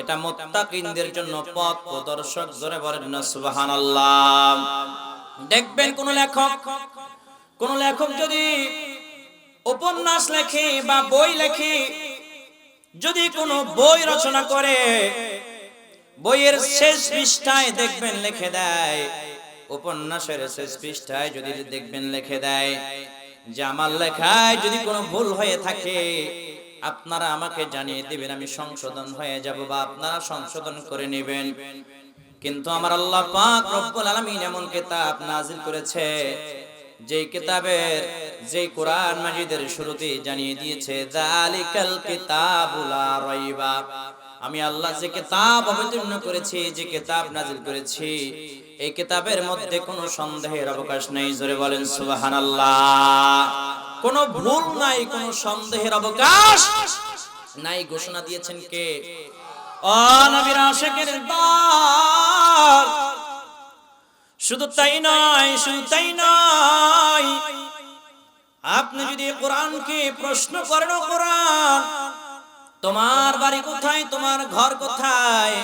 এটা মুত্তাকিনদের জন্য পথ প্রদর্শক, জোরে বলেন না, সুবহানাল্লাহ। দেখবেন কোন লেখক কোন লেখক যদি উপন্যাস লেখে বা বই লেখে, যদি কোনো বই রচনা করে, বইয়ের শেষ পৃষ্ঠায় দেখবেন লিখে দেয়, উপন্যাসের শেষ পৃষ্ঠায় যদি দেখবেন লিখে দেয়, যে আমার লেখায় যদি কোনো ভুল হয়ে থাকে আপনারা আমাকে জানিয়ে দিবেন, আমি সংশোধন হয়ে যাব বা আপনারা সংশোধন করে নেবেন। কিন্তু আমার আল্লাহ পাক রব্বুল আলামিন এমন কিতাব নাজিল করেছে যে কিতাবের যে কোরআন মাজিদের শুরুতে জানিয়ে দিয়েছে জালিকাল কিতাবুলা রাইবা। আমি আল্লাহ যে কিতাব অবতীর্ণ করেছি, যে কিতাব নাজিল করেছি, এই কিতাবের মধ্যে কোনো সন্দেহের অবকাশ নেই। জোরে বলেন, সুবহানাল্লাহ। কোনো ভুল নাই, কোনো সন্দেহের অবকাশ নাই, ঘোষণা দিয়েছেন কে? ও নবীর আশিকের শুধু তাই নয়, শুধু তাই নয়, আপনি যদি কোরআনকে প্রশ্ন করেন কোরআন, তোমার বাড়ি কোথায়, তোমার ঘর কোথায়,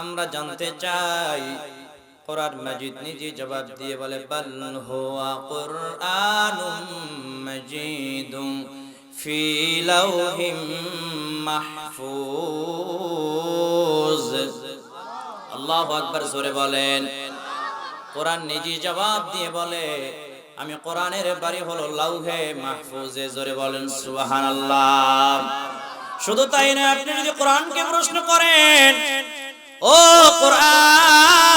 আমরা জানতে চাই। কোরআন মাজিদ নিজে জবাব দিয়ে বলে, বাল হুয়া কুরআনুম মাজিদুম ফি লাউহিম মাহফুজ। আল্লাহু আকবার জোরে বলেন। কোরআন নিজে জবাব দিয়ে বলে, আমি কোরআনের বাড়ি হলো লাউহে মাহফুজে। জোরে বলেন, সুবহানাল্লাহ। শুধু তাই না আপনি যদি কোরআনকে প্রশ্ন করেন ও কোরআন,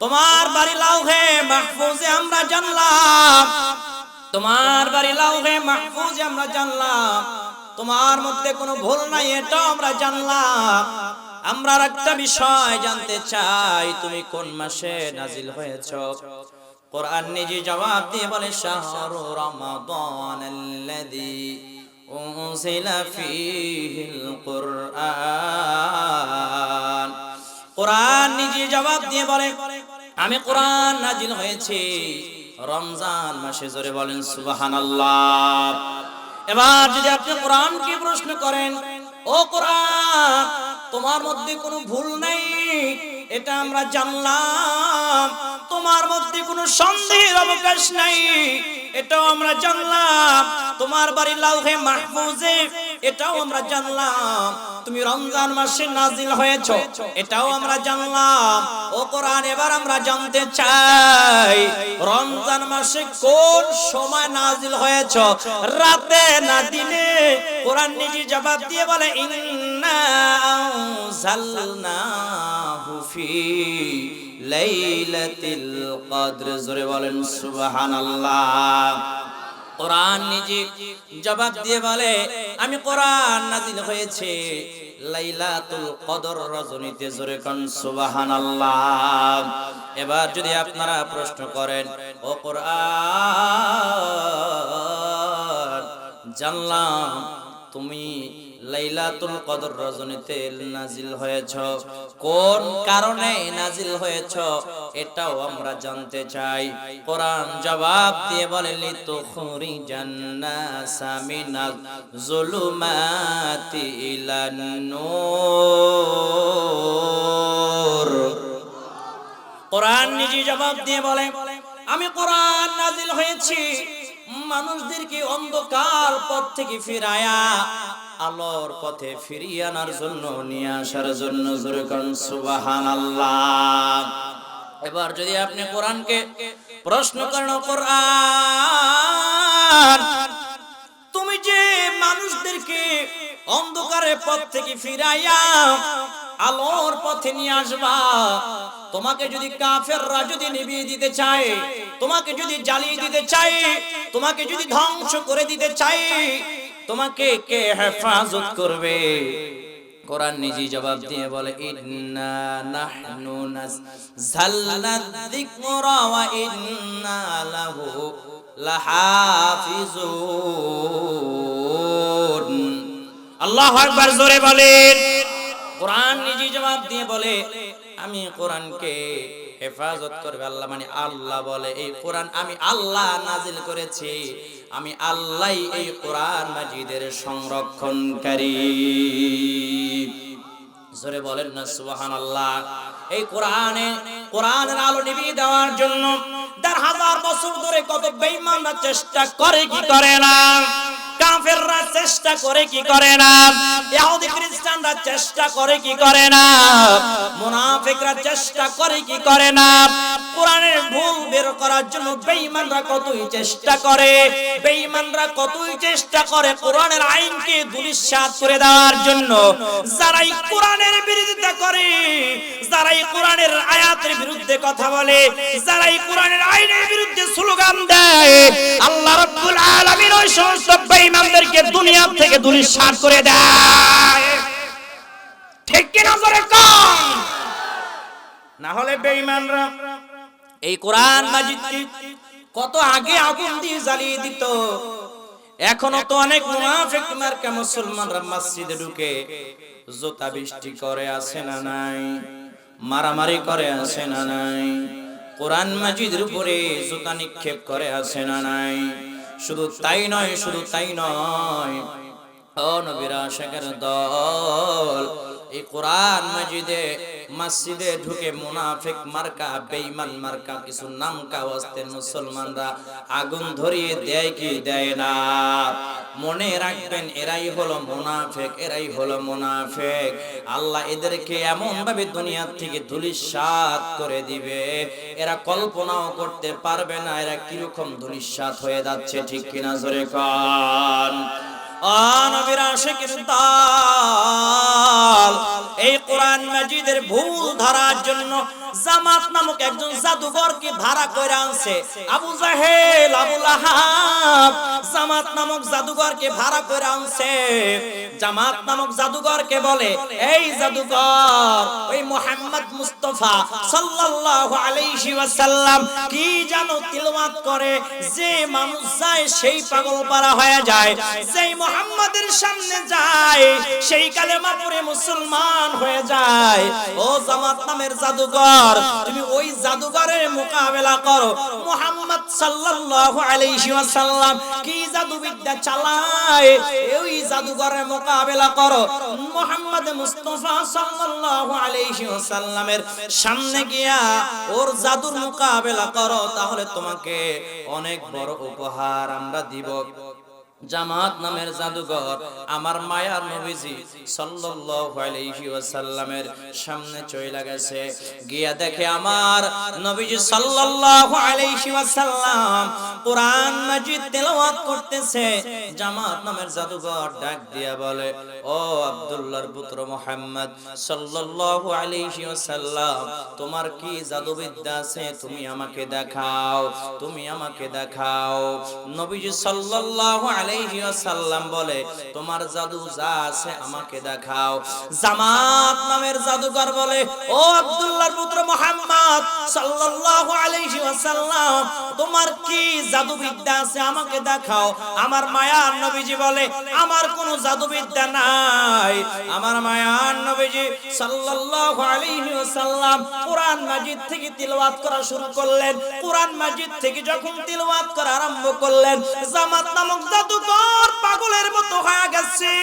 তোমার বাড়ি লাউহে মাহফুজে আমরা জানলাম, তোমার বাড়ি লাউহে মাহফুজে আমরা জানলাম, তোমার মধ্যে কোনো ভুল নাই, এটাও আমরা জানলাম। আমরা একটা বিষয় জানতে চাই, তুমি কোন মাসে নাজিল হয়েছ? কোরআন নিজে জবাব দিয়ে বলে, শাহরু রমাদান আল্লাযী উনজিলা ফীহিল কুরআন কোরআন নিজে জবাব দিয়ে বলে, আমি কোরআন নাজিল হয়েছি। রমজান মাসে জোরে বলেন, সুবহানাল্লাহ। এবার যদি আপনি কোরআনকে প্রশ্ন করেন, ও কোরআন, তোমার মধ্যে কোনো ভুল নেই? এটা আমরা জানলাম। তোমার মধ্যে কোনো সন্দেহের অবকাশ নাই। এটাও আমরা জানলাম। তোমার বাড়ি লাউহে মাহফুজে, এটাও আমরা জানলাম। তুমি রমজান মাসে নাজিল হয়েছ, এটাও আমরা জানলাম। ও কোরআন, এবার আমরা জানতে চাই, রমজান মাসে কোন সময় নাজিল হয়েছ? রাতে না দিনে? কোরআন নিজে জবাব দিয়ে বলে, ইন্না আনজালনাহু ফি লাইলাতিল কদর, জোরে বলেন সুবহানাল্লাহ। কোরআন নিজে জবাব দিয়ে বলে, আমি কোরআন নাজিল হয়েছে। লাইলাতুল কদর রজনীতে জোরে কোন সুবহানাল্লাহ। এবার যদি আপনারা প্রশ্ন করেন, ও কোরআন, জানলাম তুমি লাইলাতুল কদর রজনীতে নাজিল হয়েছ। কোন কারণে নাজিল হয়েছ? এটাও আমরা জানতে চাই। কোরআন জবাব দিয়ে বলে লিতু খুরি জান্নাসা মিনাল জুলুমাতি ইলান নূর। কোরআন নিজে জবাব দিয়ে বলে, আমি কোরআন নাজিল হয়েছি। মানুষদেরকে অন্ধকার পথ থেকে ফিরায়া আলোর পথে ফিরিয়ে আনার জন্য, নিয়ে আসার জন্য জোরে সুবাহান আল্লাহ এবার যদি আপনি কোরআনকে প্রশ্ন করেন কোরআন, তুমি যে মানুষদেরকে অন্ধকারের পথ থেকে ফিরাইয়া আলোর পথে নিয়ে আসবা। তোমাকে যদি কাফেররা যদি নিভিয়ে দিতে চায়, তোমাকে যদি জ্বালিয়ে দিতে চায়, তোমাকে যদি ধ্বংস করে দিতে চায়, তোমাকে কে হেফাজত করবে? কোরআন নিজেই জবাব দিয়ে বলে, ইন্না নাহনু নাযালনা যিকরা ওয়া ইন্না লাহু লাহাফিজুন। আল্লাহু আকবার জোরে বলেন। কোরআন নিজেই জবাব দিয়ে বলে, আমি কোরআনকে হেফাজত করবে আল্লাহ। মানে আল্লাহ বলে, এই কোরআন আমি আল্লাহ নাজিল করেছি। আমি আল্লাহ এই কোরআন মাজিদের সংরক্ষণকারী। জোরে বলেন না সুবহান আল্লাহ এই কোরআনে, কোরআনের আলো নিভিয়ে দেওয়ার জন্য দেড় হাজার বছর ধরে কত বেঈমানরা চেষ্টা করে কি করে না? কাফেররা চেষ্টা করে কি করে না? ইহুদি খ্রিস্টানরা চেষ্টা করে কি করে না? মুনাফিকরা চেষ্টা করে কি করে না? কোরআনের ভুল বের করার জন্য বেঈমানরা কতই চেষ্টা করে? বেঈমানরা কতই চেষ্টা করে কোরআনের আইনকে করে দেওয়ার জন্য? যারাই কোরআনের বিরোধিতা করে, যারাই কোরআনের আয়াতের বিরুদ্ধে কথা বলে, যারাই কোরআনের আইনের বিরুদ্ধে স্লোগান দেয়, আল্লাহ রাব্বুল আলামিন ওই সমস্ত বেঈমানদেরকে দুনিয়া থেকে দুলিশ্বাত করে দেয়। এখনও জোতা বৃষ্টি করে আসে না নাই? মারামারি করে আসে না নাই? কোরআন মাজিদের উপরে জুতা নিক্ষেপ করে আসে না নাই? শুধু তাই নয়, শুধু তাই নয়, ও নবীরা শেখের দল এই কোরআন মাজিদে মসজিদে ঢুকে মুনাফিক মার্কা, বেঈমান মার্কা, কিছু নাম কাওয়াস্তের মুসলমানরা আগুন ধরিয়ে দেয় কি দেয় না? মনে রাখবেন, এরাই হলো মুনাফিক, এরাই হলো মুনাফিক। আল্লাহ এদেরকে এমন ভাবে দুনিয়া থেকে ধুলিসাৎ করে দিবে। এরা কল্পনাও করতে পারবে না, এরা কীরকম ধুলিসাৎ হয়ে যাচ্ছে, ঠিক কিনা জোরে কান? জামাত নামক বলে, এই জাদুঘর, ওই মোহাম্মদ মুস্তফা কি জানো তিলওয়াত করে? যে মানুষ যায়, সেই পাগল পারা হয়ে যায়। মোহাম্মদের সামনে যায়, সেই কালেমা পড়ে মুসলমান হয়ে যায়। ও জামাত নামের জাদুঘর, তুমি ওই জাদুঘরের মোকাবেলা করো। মোহাম্মদ সাল্লাল্লাহু আলাইহি ওয়াসাল্লাম কি জাদুবিদ্যা চালায়? ওই জাদুঘরের মোকাবেলা করো। মোহাম্মদ মুস্তাফা সাল্লাল্লাহু আলাইহি ওয়াসাল্লামের সামনে গিয়া ওর জাদুর মোকাবেলা করো, তাহলে তোমাকে অনেক বড় উপহার আমরা দিব। জামাত নামের জাদুঘর আমার মায়ার নবীজি সাল্লাল্লাহু আলাইহি ওয়াসাল্লামের সামনে চইলা গেছে। গিয়া দেখে আমার নবীজি সাল্লাল্লাহু আলাইহি ওয়াসাল্লাম কোরআন মাজিদ তেলাওয়াত করতেছে। জামাত নামের জাদুঘর ডাক দিয়া বলে, ও আব্দুল্লাহর পুত্র মুহাম্মদ সাল্লাল্লাহু আলাইহি ওয়াসাল্লাম, তোমার কি জাদুবিদ্যা আছে? তুমি আমাকে দেখাও, তুমি আমাকে দেখাও। নবীজি সাল্লাল্লাহু আলাইহি ওয়াসাল্লাম বলে, তোমার জাদু যা আছে আমাকে দেখাও। জামাত নামের জাদুকর বলে, ও আব্দুল্লাহর পুত্র সাল্লাল্লাহু আলাইহি ওয়াসাল্লাম, তোমার কি আছে আমাকে দেখাও? আমার মায়ার নবীজি বলে, আমার নাই। আমার মায়ার নবীজি সাল্লাল্লাহু আলাইহি ওয়াসাল্লাম মাজিদ থেকে তিলাওয়াত করা শুরু করলেন। মাজিদ থেকে যখন তিলাওয়াত করা আরম্ভ করলেন, জামাত নামক জাদুকর পাগলের মতো হয়ে গেছে।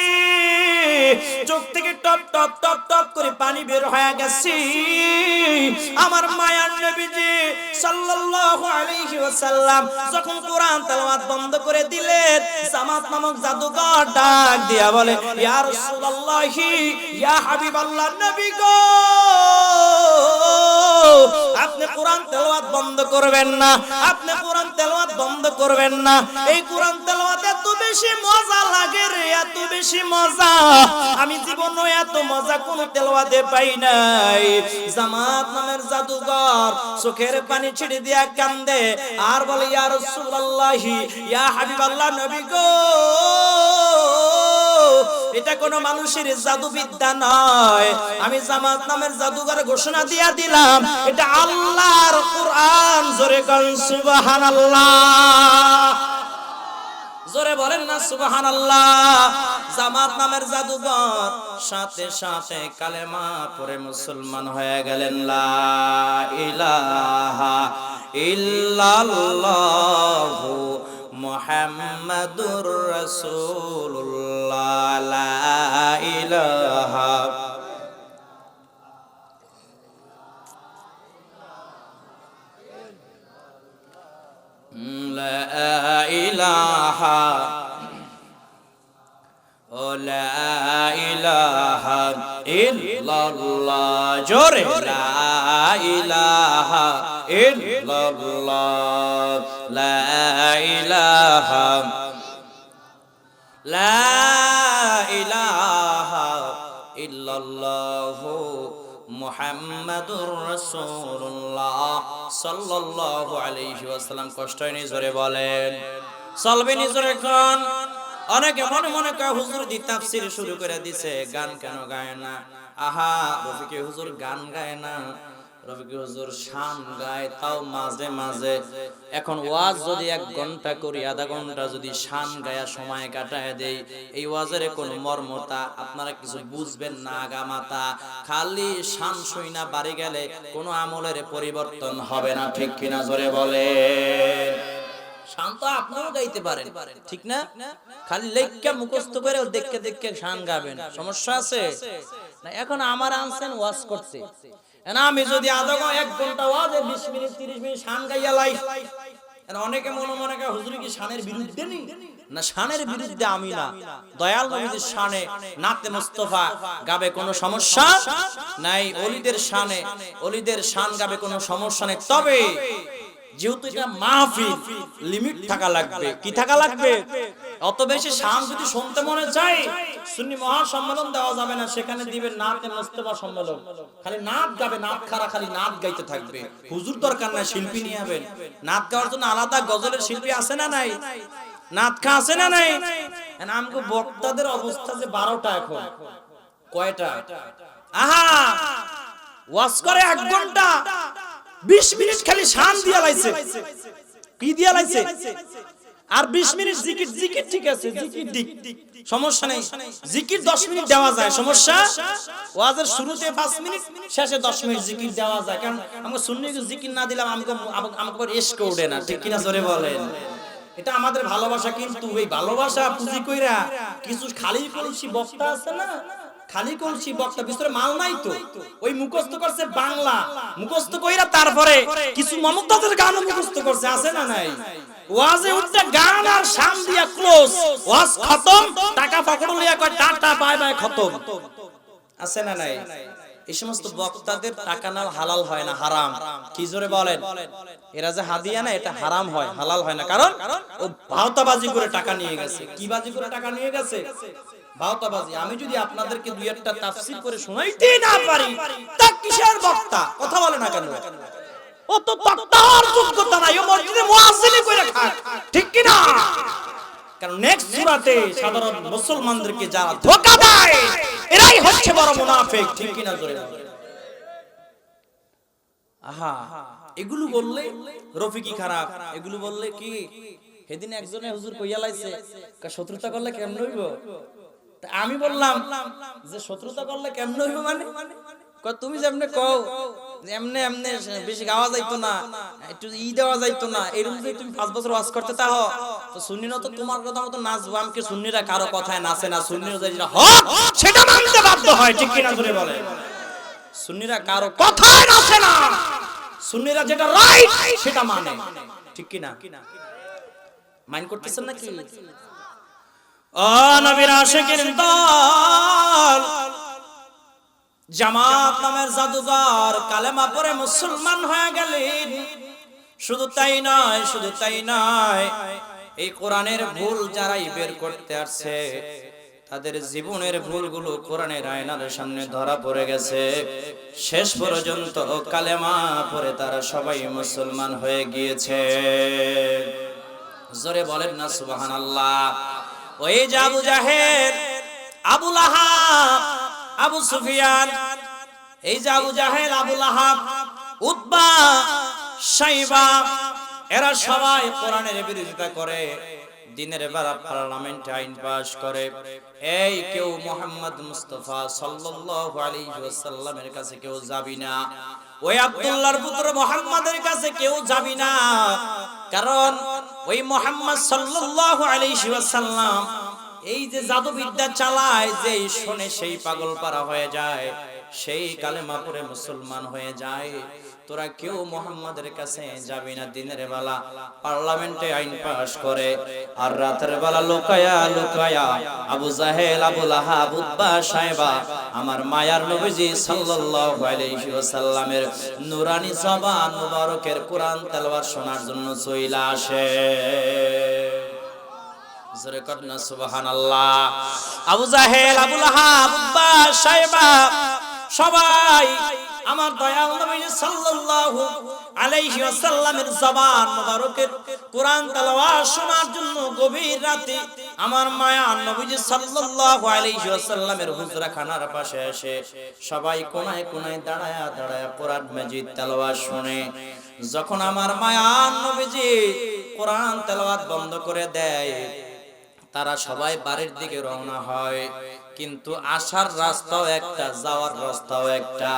চোখ থেকে টপ টপ টপ টপ করে পানি বের হয়ে গেছে। আমার মায়ার নবীজি সাল্লাল্লাহু আলাইহি ওয়াসাল্লাম যখন কোরআন তেলাওয়াত বন্ধ করে দিলেন, জামাত নামক জাদুকর ডাক দিয়া বলে, ইয়া রাসূলুল্লাহি, ইয়া হাবিবাল্লাহ, নবী গো! আপনি কোরআন তেলাওয়াত বন্ধ করবেন না, আপনি কোরআন বন্ধ করবেন না। এই কোরআন এত বেশি মজা লাগে রে, এত বেশি মজা। আমি জীবনে এত মজা কোন তেলাওয়াতে পাই নাই। জামাত নামের জাদুঘর চোখের পানি ছিড়ে দিয়া কান্দে। আর বলে, ইয়া রাসূলুল্লাহি, ইয়া হাবিবাল্লাহ নবী গো। এটা কোনো মানুষের জাদুবিদ্যা নয়। আমি জামাত নামের জাদুঘর ঘোষণা দিয়া দিলাম, এটা আল্লাহর কোরআন। জোরে সুবহানাল্লাহ। জোরে বলেন না, সুবহানাল্লাহ। জামাত নামের জাদুঘর, সাথে সাথে কালেমা পড়ে মুসলমান হয়ে গেলেন। লা ইলাহা ইল্লাল্লাহু মুহাম্মাদুর রাসূলুল্লাহ লা ইলাহা لا إله لا إله إلا الله جور لا إله إلا الله لا ইলাহা লা ইলাহা মুহাম্মাদুর রাসূলুল্লাহ সাল্লাল্লাহু আলাইহি ওয়াসাল্লাম। কষ্ট জোরে বলেন। চলবে নিজরে কোন? অনেকে মনে মনে কয়, হুজুর দি শুরু করে দিছে, গান কেন গায় না? আহা, রফিকে হুজুর গান গায় না। রফিকে হুজুর শান গায়, তাও মাঝে মাঝে। এখন ওয়াজ যদি এক ঘণ্টা করি, আধা ঘণ্টা যদি শান গায়া সময় কাটায় দেই, এই ওয়াজের মর্মতা আপনারা কিছু বুঝবেন না খালি শান বাড়ি গেলে কোনো আমলের পরিবর্তন হবে না, ঠিক কিনা জোরে বলে শান্ত আপনিও গাইতে পারেন, ঠিক না? খালি লেখকে মুখস্থ করে দেখকে দেখকে শান গাবেন, সমস্যা আছে? না, এখন আমার আনছেন ওয়াজ করতে। আমি যদি আধা এক ঘণ্টা ওয়াজে বিশ মিনিট, তিরিশ মিনিট শান গাইয়া লাই। অনেকে মনে মনে করে, হুজুর কি শানের বিরুদ্ধে নেই না, শানের বিরুদ্ধে আমি না। দয়াল নবীদের শানে নাতে মুস্তফা গাবে কোনো সমস্যা নাই। অলিদের শানে, অলিদের শান গাবে কোনো সমস্যা নেই। তবে যেহেতু এটা মাহফিল লিমিট থাকা লাগবে। কি থাকা লাগবে? অত বেশি শান যদি শুনতে মনে চাই সুন্নি মহা সম্মেলন দেওয়া যাবে না, সেখানে নাতে মুস্তফা সম্মেলন। খালি গাবে খারা খালি গাইতে থাকবে। হুজুর দরকার নাই, শিল্পী নিয়ে নাচ গাওয়ার জন্য আলাদা গজলের শিল্পী আছে না নাই? নাচ খা আছে না নাই? বক্তাদের অবস্থা যে বারোটা এখন। কয়টা? আহা! ওয়াজ করে এক ঘণ্টা। বিশ মিনিট খালি শান দিয়া লাইছে। কি দিয়া লাইছে? আর বিশ মিনিট জিকির জিকির ঠিক আছে, জিকির দিক। সমস্যা নেই। জিকির দশ মিনিট দেওয়া যায়, সমস্যা? ওয়াজের শুরুতে পাঁচ মিনিট, শেষে দশ মিনিট জিকির দেওয়া যায়। কারণ আমাকে শুনলে জিকির না দিলাম আমি আমাকে আমাকে এসকে ওঠে না। ঠিক কিনা জোরে বলেন? এটা আমাদের ভালোবাসা কিন্তু, এই ভালোবাসা পুঁজি কইরা কিছু খালি কলসি বক্তা আছে না? খালি কলসি বক্তা ভিতরে মাল নাই তো। ওই মুখস্থ করছে বাংলা। মুখস্থ কইরা তারপরে কিছু মমতাজের গান মুখস্থ করছে আছে না নাই? ওয়াজে উঠতে গান আর শাম দিয়া ক্লোজ। ওয়াজ খতম টাকা পকেটে লিয়া কয় টাটা বাই বাই খতম। আছে না নাই? এই সমস্ত বক্তাদের টাকা নাও হালাল হয় না হারাম। কি জোরে বলেন? এরা যে হাদিয়া না এটা হারাম হয় হালাল হয় না। কারণ ও ভাওতাবাজি করে টাকা নিয়ে গেছে। কি বাজি করে টাকা নিয়ে গেছে? ভাওতাবাজি আমি যদি আপনাদেরকে দুই একটা তাফসীর করে শোনাইতে না পারি তা কিসের বক্তা? কথা বলে না কেন? ও তো বক্তার যোগ্যতা নাই ও মসজিদে মুয়াজ্জিনি খায়। ঠিক কি না কারণ নেক্সট সূরাতে সাধারণ মুসলমানদেরকে যারা ধোঁকা দেয় এরাই হচ্ছে বড় মুনাফিক। ঠিক কি না জোরে? আহা এগুলো বললে রফিকি খারাপ। এগুলো বললে কি? সেদিন একজনে হুজুর কইয়া লাইছে শত্রুতা করলে কেমন হইব? আমি বললাম যে শত্রুতা করলে কেমন হইব মানে? তুমি যেমনে কও এমনে এমনে বেশি গাওয়া যাইতো না, একটু ই দেওয়া যাইতো না, এরকম যদি তুমি পাঁচ বছর ওয়াজ করতে তাহ, তো সুন্নিরা তো তোমার কথা মতো নাচবো আমাকে সুন্নিরা কারও কথায় নাচে না? সুন্নিরা যেটা হক, সেটা মানতে বাধ্য হয়, ঠিক কিনা ধরে বলে। সুন্নিরা কারও কথায় নাচে না, সুন্নিরা যেটা রাইট সেটা মানে ঠিক কিনা? মাইন্ড করতেছেন নাকি? এই কোরআনের ভুল আসছে, তাদের জীবনের ভুলগুলো কোরআনের আয়নার সামনে ধরা পড়ে গেছে। শেষ পর্যন্ত কালেমা পরে তারা সবাই মুসলমান হয়ে গিয়েছে। জোরে বলেন না, সুবহানাল্লাহ। ওই এই এরা সবাই করে পার্লামেন্টে আইন পাশ করে। এই কেউ মোহাম্মদ মুস্তফা সাল্লাল্লাহু কাছে কেউ যাবি না। ওই আব্দুল্লাহর পুত্র মোহাম্মদের কাছে কেউ যাবি না। কারণ ওই মোহাম্মদ সাল্লাল্লাহু আলাইহি ওয়াসাল্লাম এই যে জাদুবিদ্যা চালায় যে শুনে সেই পাগল পারা হয়ে যায়, সেই কালেমা পড়ে মুসলমান হয়ে যায়। তোরা কেউ মোহাম্মদের কাছে যাবি না দিনের বেলা। পার্লামেন্টে আইন পাস করে, আর রাতের বেলা লোকায়া লোকায়া আবু জাহেল, আবু লাহাব উদ্বা সাহেবা, আমার মায়ার নবীজি সাল্লাল্লাহু আলাইহি ওয়াসাল্লামের নুরানি জবান মুবারকের কোরআন তেলাওয়াত শোনার জন্য চইলা আসে। জোরে কর সুবহানাল্লাহ। আবু জাহেল, আবু লাহাব উদ্বা সাহেবা, সবাই আমার দয়াল নবী সাল্লাল্লাহু আলাইহি ওয়াসাল্লামের জবান মোবারকের কোরআন তেলাওয়াত শোনার জন্য গভীর রাতে আমার মায়া নবীজি সাল্লাল্লাহু আলাইহি ওয়াসাল্লামের হুজরা খানার পাশে এসে সবাই কোনায় কোনায় দাঁড়ায়া দাঁড়ায়া কোরআন মাজিদ তেলাওয়াত শুনে, যখন আমার মায়া নবীজি কোরআন তেলাওয়াত বন্ধ করে দেয়, তারা সবাই বাড়ির দিকে রওনা হয়। কিন্তু আসার রাস্তাও একটা, যাওয়ার রাস্তাও একটা।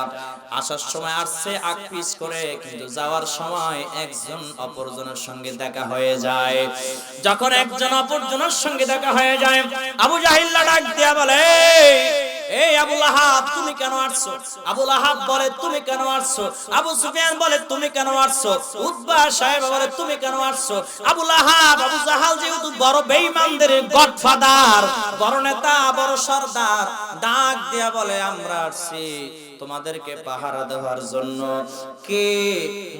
আসার সময় আসছে, আগ পিছ করে, কিন্তু যাওয়ার সময় একজন অপরজনের সঙ্গে দেখা হয়ে যায়। যখন একজন অপরজনের সঙ্গে দেখা হয়ে যায়, আবু জাহিল্লা ডাক দিয়া বলে তুমি কেন আসছো? আবু সুফিয়ান বলে, তুমি কেন আসছো? উতবা সাহেব বলে, তুমি কেন আসছো? আবু জাহাল যেহেতু বড় বড় নেতা, বড় সর্দার, ডাক দিয়া বলে, আমরা আসছি। তোমাদেরকে পাহারা দেওয়ার জন্য কে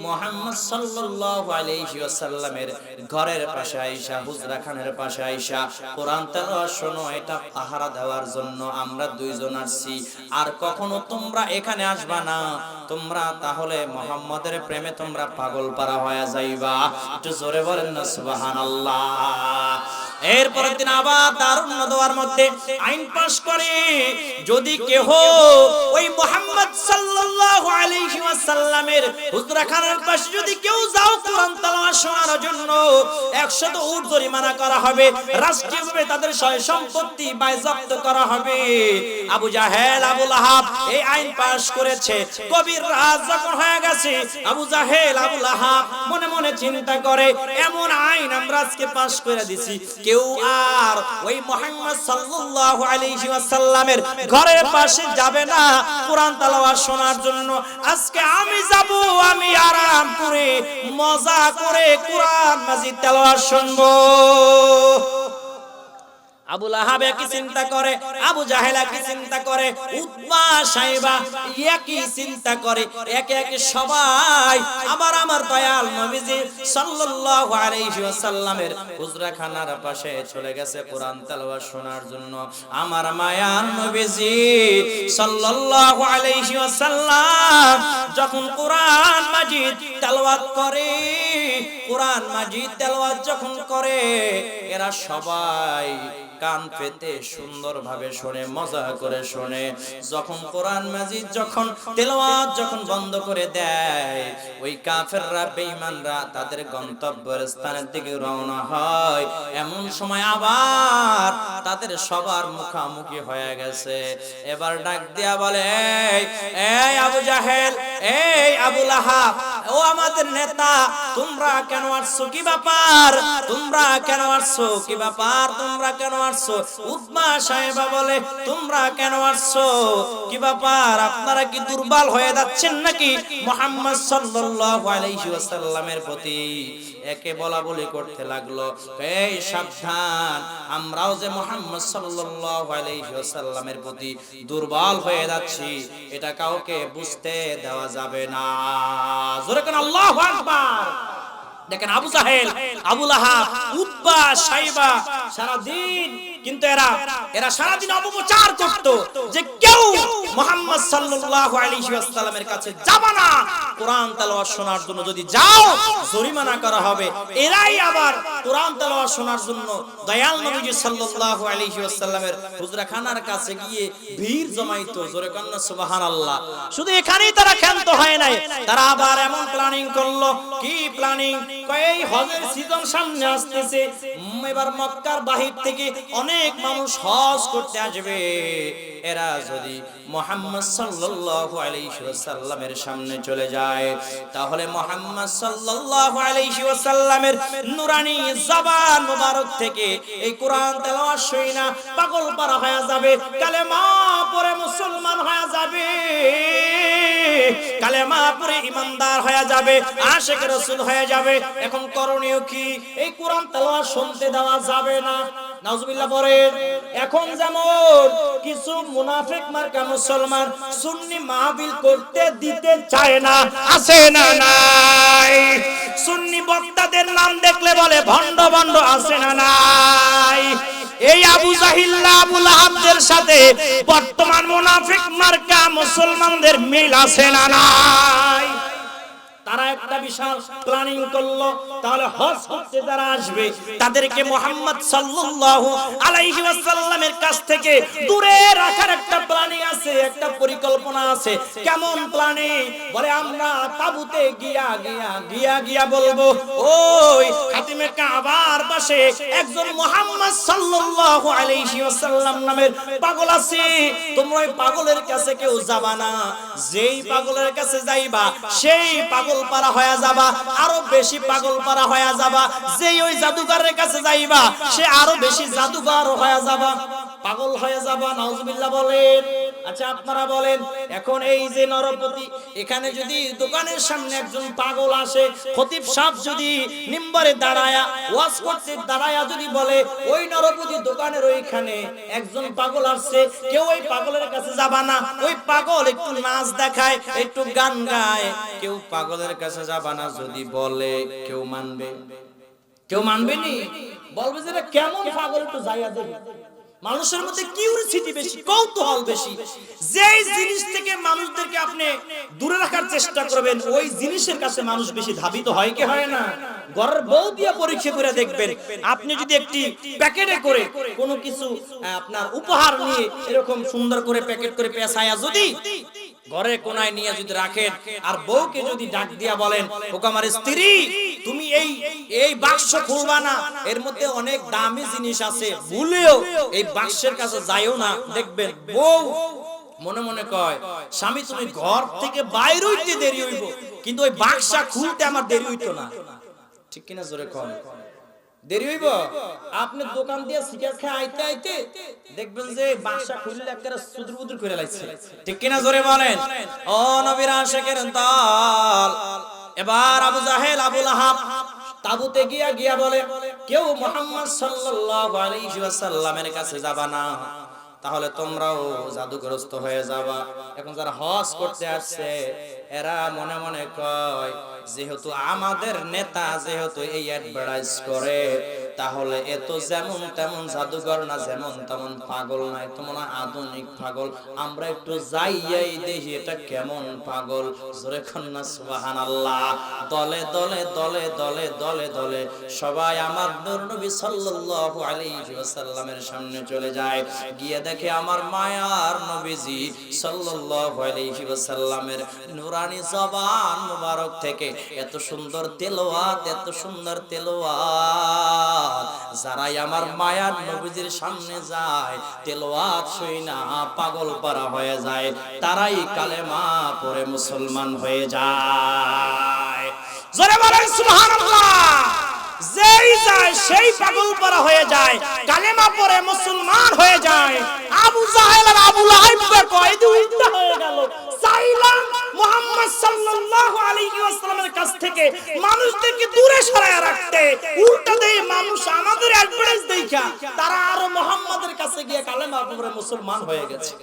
মোহাম্মদ সাল্লাল্লাহু আলাইহি ওয়াসাল্লামের ঘরের পাশে আইসা, হুজরা খানের পাশে আইসা, কোরআন তেলাওয়াত শোনো, এটা পাহারা দেওয়ার জন্য আমরা দুইজন আসছি। আর কখনো তোমরা এখানে আসবা না, তোমরা তাহলে মোহাম্মদের প্রেমে তোমরা পাগল পারা হয়ে যাইবা। একটু জোরে বলেন না, সুবহানাল্লাহ। এরপরের দিন আবার দারুণ মধ্যে আইন করে। যদি কেহ ওই মোহাম্মদ সাল্লাল্লাহু আলাইহি ওয়াসাল্লামের পাশে যদি কেউ যাও তেলাওয়াত শোনার জন্য 100 তো উট জরিমানা করা হবে, রাষ্ট্রীয়ভাবে তাদের সম্পত্তি বাজেয়াপ্ত করা হবে। আবু জাহেল, আবু লাহাব এই আইন পাশ করেছে। কবির রাজ যখন হয়ে গেছে, আবু জাহেল, আবু লাহাব মনে মনে চিন্তা করে, এমন আইন আমরা আজকে করে দিছি। কেউ আর ওই মোহাম্মদ সাল্লাল্লাহু আলাইহি ওয়াসাল্লামের ঘরের পাশে যাবে না কোরআন তেলাওয়াত শোনার জন্য। আজকে আমি যাব, আমি আরাম করে, মজা করে কোরআন মাজিদ তেলাওয়াত শুনব। আবু লাহাব একই চিন্তা করে, আবু জাহেল একই চিন্তা করে উতবা সাইবা একই চিন্তা করে, একে একে সবাই আবার আমার দয়াল নবীজি সাল্লাল্লাহু আলাইহি ওয়াসাল্লামের হুজরাখানার পাশে চলে গেছে কোরআন তেলাওয়াত শোনার জন্য। আমার মায়ার নবীজি সাল্লাল্লাহু আলাইহি ওয়াসাল্লাম যখন কোরআন মাজিদ তেলাওয়াত করে কোরআন মাজিদ তেলাওয়াত যখন করে এরা সবাই কান পেতে সুন্দরভাবে শোনে মজা করে শোনে। যখন কোরআন মাজিদ যখন তেলাওয়াত যখন বন্ধ করে দেয় ওই কাফেররা বেঈমানরা তাদের গন্তব্যের স্থানের দিকে রওনা হয়। এমন সময় আবার তাদের সবার মুখামুখি হয়ে গেছে। এবার ডাক দিয়া বলে "এই, আবু জাহেল এই আবু লাহাব ও আমাদের নেতা তোমরা কেন আসছো? কি ব্যাপার? তোমরা কেন আসছো? কি ব্যাপার? তোমরা কেন আসছো? সাহেবা বলে, তোমরা কেন আসছো? কি ব্যাপার? আপনারা কি দুর্বল হয়ে যাচ্ছেন নাকি? মোহাম্মদ সাল্লাল্লাহু আলাইহি ওয়াসাল্লামের প্রতি একে বলা বলি করতে লাগল, এই সাবধান, আমরাও যে মোহাম্মদ সাল্লাল্লাহু আলাইহি ওয়াসাল্লামের প্রতি দুর্বল হয়ে যাচ্ছি, এটা কাউকে বুঝতে দেওয়া যাবে না। জোরে কেন, আল্লাহু আকবার! দেখেন আবু জাহেল আবু লাহাব উব্বা সাইবা সারা দিন কিন্তু এরা এরা সারাদিন অপপ্রচার করত যে কেউ মোহাম্মদ সাল্লাল্লাহু আলাইহি ওয়াসাল্লামের কাছে যাবা না। কোরআন তেলাওয়াত শোনার জন্য যদি যাও, জরিমানা করা হবে। এরাই আবার কোরআন তেলাওয়াত শোনার জন্য দয়াল নবীজি সাল্লাল্লাহু আলাইহি ওয়াসাল্লামের হুজরাখানার কাছে গিয়ে ভিড় জমাইতো। জোরে কন্না সুবহানাল্লাহ। শুধু এখানেই তারা ক্ষান্ত হয় নাই, তারা আবার এমন প্ল্যানিং করল। কি প্ল্যানিং এই হজের সিজন সামনে আসতেছে। এবার মক্কার বাহির থেকে অনেক মানুষ হজ করতে আসবে। এরা যদি মোহাম্মদ সাল্লাল্লাহু আলাইহি ওয়াসাল্লামের সামনে চলে যায়, তাহলে মোহাম্মদ সাল্লাল্লাহু আলাইহি ওয়াসাল্লামের নুরানি জবান মুবারক থেকে এই কোরআন তেলাওয়াত শুইনা পাগল পারা হয়ে যাবে, কালেমা পড়ে মুসলমান হয়ে যাবে, কালেমা পড়ে হয়ে যাবে রাসূল হয়ে যাবে। এখন করণীয় কি? এই কোরআন তেলাওয়াত শুনতে দেওয়া যাবে না। নাউজুবিল্লাহ এখন যেমন কিছু মুনাফিক মার্কা মুসলমান সুন্নি মাহবিল করতে দিতে চায় না। আসে না নাই? সুন্নি বক্তাদের নাম দেখলে বলে ভণ্ড ভণ্ড আসে না নাই? এই আবু জাহিল্লা আবু লাহাবদের সাথে বর্তমান মুনাফিক মার্কা মুসলমানদের মিল আসে না নাই? তারা একটা বিশাল প্ল্যানিং করল। তাহলে হজ করতে যারা আসবে, তাদেরকে মোহাম্মদ সাল্লাল্লাহু আলাইহি ওয়াসাল্লামের কাছ থেকে দূরে রাখার একটা প্ল্যানিং আছে, একটা পরিকল্পনা আছে। কেমন প্ল্যানিং বলে, আমরা তাবুতে গিয়া গিয়া গিয়া গিয়া বলব, ওই খাতিমে কাবার পাশে একজন মোহাম্মদ সাল্লাল্লাহু আলাইহি ওয়াসাল্লাম নামের পাগল আছে। তোমরা ওই পাগলের কাছে কেউ যাবা না। যেই পাগলের কাছে যাইবা, সেই পাগল পারা হয়ে যাবা, আরও বেশি পাগল পারা হয়ে যাবা। যেই ওই জাদুকারের কাছে যাইবা, সে আরও বেশি জাদুকর হয়ে যাবা। পাগল হয়ে যাবা, নাউজুবিল্লাহ বলেন। আচ্ছা আপনারা বলেন, এখন এই যে নরপতি, এখানে যদি দোকানের সামনে একজন পাগল আসে, খতিব সাহেব যদি নিম্বরে দাঁড়ায়া, ওয়াজ করতে দাঁড়ায়া যদি বলে, ওই নরপতি দোকানের ওইখানে একজন পাগল আসছে, কেউ ওই পাগলের কাছে যাবা না, ওই পাগল একটু নাচ দেখায়, একটু গান গায়। কেউ পাগলের কাছে যাবা না যদি বলে, কেউ মানবে? কেউ মানবে নি? বলবে যে কেমন পাগল, একটু যাইয়া দেবে মানুষের মধ্যে কিউরিসিটি বেশি, কৌতূহল বেশি। যেই জিনিস থেকে মানুষদেরকে আপনি দূরে রাখার চেষ্টা করবেন, ওই জিনিসের কাছে মানুষ বেশি ধাবিত হয় কি হয় না? ঘরের দিয়ে পরীক্ষা করে দেখবেন, আপনি যদি একটি প্যাকেটে করে কোনো কিছু আপনার উপহার নিয়ে এরকম সুন্দর করে প্যাকেট করে পেঁচায়া যদি ঘরে কোনায় নিয়ে যদি রাখেন, আর বউকে যদি ডাক দিয়া বলেন ওকামার স্ত্রী, তুমি এই এই বাক্স খুলবা না। এর মধ্যে অনেক দামি জিনিস আছে। ভুলেও এই বাক্সের কাছে যাইও না। দেখবেন বউ মনে মনে কয়, স্বামী, তুমি ঘর থেকে বাইরে হইতে দেরি হইব। কিন্তু ওই বাক্সা খুলতে আমার দেরি হইতো না। ঠিক কিনা জোরে কন? দেরি হইব? আপনি দোকান দিয়ে সিগারেট খেয়ে আইতে আইতে দেখবেন যে বাসা খুললে সুদুর বুদুর করে লাগছে ঠিক কিনা জোরে বলেন? ও নবীর এবার আবু জাহেল, আবু লাহাব তাবুতে গিয়া গিয়া বলে, কেউ মোহাম্মদ সাল্লাল্লাহু আলাইহি ওয়াসাল্লামের কাছে যাবা না। তাহলে তোমরাও জাদুগ্রস্ত হয়ে যাবা। এখন যারা হজ করতে আসছে এরা মনে মনে কয়, যেহেতু আমাদের নেতা যেহেতু এই অ্যাডভার্টাইজ করে, তাহলে এত যেমন তেমন জাদুঘর না, যেমন তেমন পাগল নাই তোমার আধুনিক পাগল। আমরা একটু যাইয়াই দেখি এটা কেমন পাগল। জোরে কন্যা সুবাহান আল্লাহ দলে দলে দলে দলে দলে দলে সবাই আমার নূর নবী সাল্লাল্লাহু আলাইহি ওয়াসাল্লামের সামনে চলে যায়। গিয়ে দেখে আমার মায়ার নবীজি সাল্লাল্লাহু আলাইহি ওয়াসাল্লামের নুরানি জবান মুবারক থেকে এত সুন্দর তেলাওয়াত এত সুন্দর তেলাওয়াত যারাই আমার মায়ার নবীজির সামনে যায় তেলাওয়াত শুই না, পাগল পারা হয়ে যায়, তারাই কালেমা পড়ে মুসলমান হয়ে যায়। জোরে বলেন, সুবহানাল্লাহ। যেই যায়, সেই পাগল পারা হয়ে যায়, কালেমা পড়ে মুসলমান হয়ে যায়। আবু জাহেল আর আবু লাহাব কয় দুইটা হয়ে গেল। চাইলাম মুহাম্মদ সাল্লাল্লাহু আলাইহি ওয়াসাল্লামের কাছ থেকে মানুষদেরকে দূরে সরায়া রাখতে, উল্টা দেই মানুষ আমাদের অ্যাডভার্টাইজ দেইখা, তারা আরও মোহাম্মদের কাছে গিয়ে কালেমা পড়ে মুসলমান হয়ে গেছে।